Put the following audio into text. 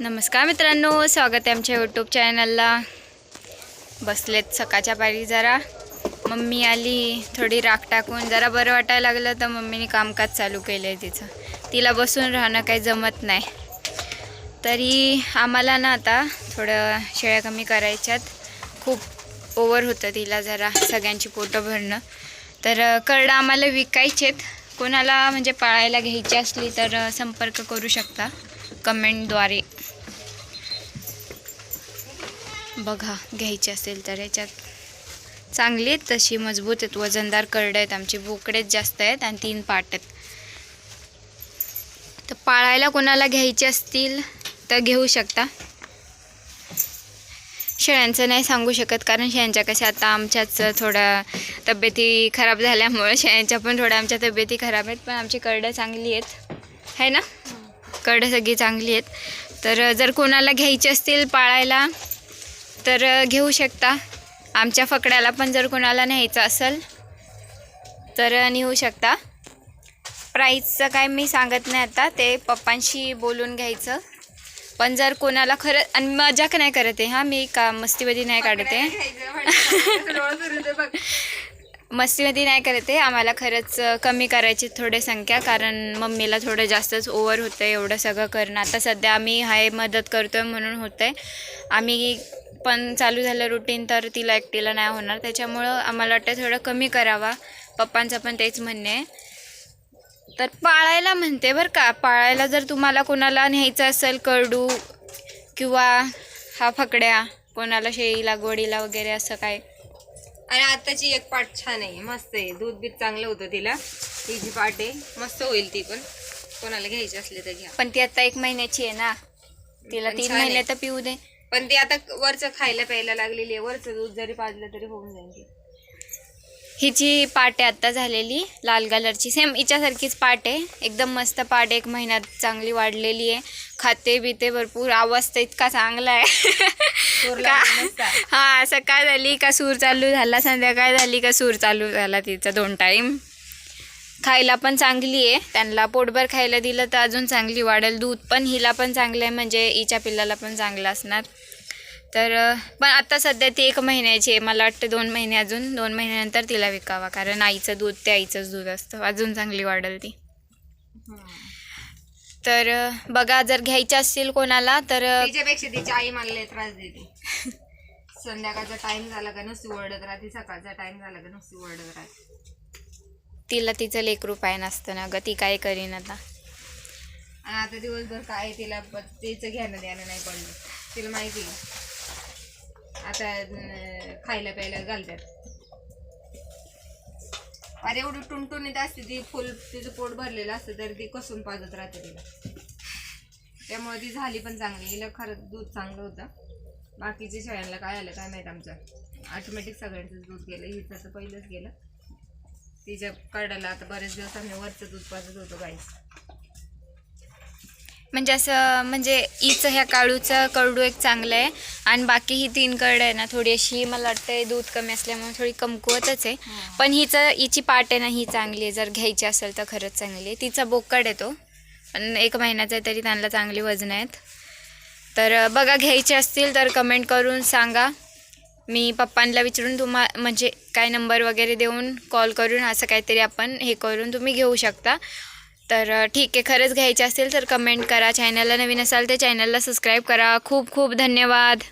नमस्कार मित्रांनो स्वागत आहे आमच्या यूट्यूब चॅनलला बसलेत सकाळच्या पारी जरा. मम्मी आली थोडी राख टाकून जरा बरं वाटायला लागलं तर मम्मीने कामकाज चालू केलं आहे तिचं. तिला बसून राहणं काही जमत नाही. तरी आम्हाला ना आता थोडं शेळ्या कमी करायच्यात. खूप ओवर होतं तिला जरा सगळ्यांची पोटं भरणं. तर करडं आम्हाला विकायचेत. कोणाला म्हणजे पाळायला घ्यायची असली तर संपर्क करू शकता. कमेंटद्वारे बघा घ्यायची असेल तर. याच्यात चांगली आहेत तशी मजबूत आहेत. वजनदार करडे आहेत आमचे बोकडेच जास्त आहेत आणि तीन पाट आहेत. तर पाळायला कोणाला घ्यायचे असतील तर घेऊ शकता. शेळ्यांचं नाही सांगू शकत कारण शेळ्यांच्या कशा आता आमच्याच थोड्या तब्येती खराब झाल्यामुळे शेळ्यांच्या पण थोड्या आमच्या तब्येती खराब आहेत पण आमची करडं चांगली आहेत. है ना? करडं सगळी चांगली आहेत. तर जर कोणाला घ्यायची असतील पाळायला तर घेऊ शकता. आमच्या फकड्याला पण जर कोणाला न्यायचं असेल तर नेऊ शकता. प्राईसचं काय मी सांगत नाही आता ते पप्पांशी बोलून घ्यायचं. पण जर कोणाला खरं आणि मजाक नाही करत आहे हां मी का मस्तीमध्ये नाही काढत मस्तीमध्ये नाही करत आहे. आम्हाला खरंच कमी करायची थोडे संख्या कारण मम्मीला थोडं जास्तच ओवर होतं आहे एवढं सगळं करणं. आता सध्या आम्ही हाय मदत करतो आहे म्हणून होतं आहे आम्ही पण चालू झालं रुटीन तर तिला एकटीला नाही होणार. त्याच्यामुळं आम्हाला वाटतं थोडं कमी करावा. पप्पांचं पण तेच म्हणणे आहे. तर पाळायला म्हणते बरं का. पाळायला जर तुम्हाला कोणाला न्यायचं असेल करडू किंवा हा फकड्या कोणाला शेळी लागवडीला वगैरे असं काय आणि आताची एक पाट छान आहे. मस्त आहे. दूध बीत चांगलं होतं तिला. ही जी पाट आहे. मस्त होईल ती पण. कोणाला घ्यायची असली तर घ्या. पण ती आता एक महिन्याची आहे ना. तिला पण तीन छान आहे. महिने तर पिऊ दे. पण ती आता वरचं खायला प्यायला लागलेली आहे. वरचं दूध जरी पाजलं तरी होऊन जाईल ती. हिची पाट आहे आत्ता झालेली लाल कलरची. सेम हिच्यासारखीच पाट. आहे एकदम मस्त पाट एक महिन्यात चांगली वाढलेली आहे. खाते बिते भरपूर. आवाज तर इतका चांगला आहे. का. हा सकाळ झाली का सूर चालू झाला संध्याकाळ झाली का सूर चालू झाला तिचा दोन टाईम खायला पण चांगली आहे. त्यांना पोटभर खायला दिलं तर अजून चांगली वाढेल. दूध पण हिला पण चांगलं आहे. म्हणजे हिच्या पिल्लाला पण चांगलं असणार. तर पण आता सध्या ती एक महिन्याची आहे. मला वाटतं दोन महिने अजून. दोन महिन्यानंतर तिला विकावा. कारण आईचं दूध ते आईचंच दूध असतं. अजून चांगली वाढेल ती. तर बघा जर घ्यायच्या असतील कोणाला तर तिच्यापेक्षा तिची आई मला लय त्रास देते. संध्याकाळचा टाइम झाला का नुसती ओरडत राहते. सकाळचा टाइम झाला का नुसती ओरडत राहते. तिला तिचं लेकरू पाय नसतं ना ग. ती काय करीन आता? आणि आता दिवसभर काय तिला तिचं घेणं देणं नाही पडलं. तिला माहिती आहे. आता खायला प्यायला घालतात. अरे एवढी टुणटुणीत असते ती फुल तिचं पोट भरलेलं असतं तरी ती कसून पाजत राहते तिला. त्यामुळे ती झाली पण चांगली. हिला खरंच दूध चांगलं होतं. बाकीच्या शेळ्यांना काय आलं काय माहीत आमचं. ऑटोमॅटिक सगळ्यांचंच दूध गेलं. हिचं तर पहिलंच गेलं. तिच्या कडाला आता बरेच दिवस आम्ही वरचं दूध पाजत होतो गाईस म्हणजे असं म्हणजे हिचं ह्या काळूचं करडू एक चांगलं आहे. आणि बाकी ही तीन करड आहे ना थोडी अशी मला वाटतं दूध कमी असल्यामुळे थोडी कमकुवतच आहे. पण हिचं हिची पाट आहे ना ही चांगली आहे. जर घ्यायची असेल तर खरंच चांगली आहे. तिचा बोकड आहे तो. पण एक महिन्याचा आहे तरी त्यांना चांगली वजन आहेत. तर बघा घ्यायचे असतील तर कमेंट करून सांगा. मी पप्पांना विचारून तुम्हा म्हणजे काय नंबर वगैरे देऊन कॉल करून असं काहीतरी आपण हे करून तुम्ही घेऊ शकता. तर ठीक आहे. खरंच घ्यायचे असेल तर कमेंट करा. चॅनलला नवीन असाल तर चॅनलला सबस्क्राईब करा. खूप खूप धन्यवाद.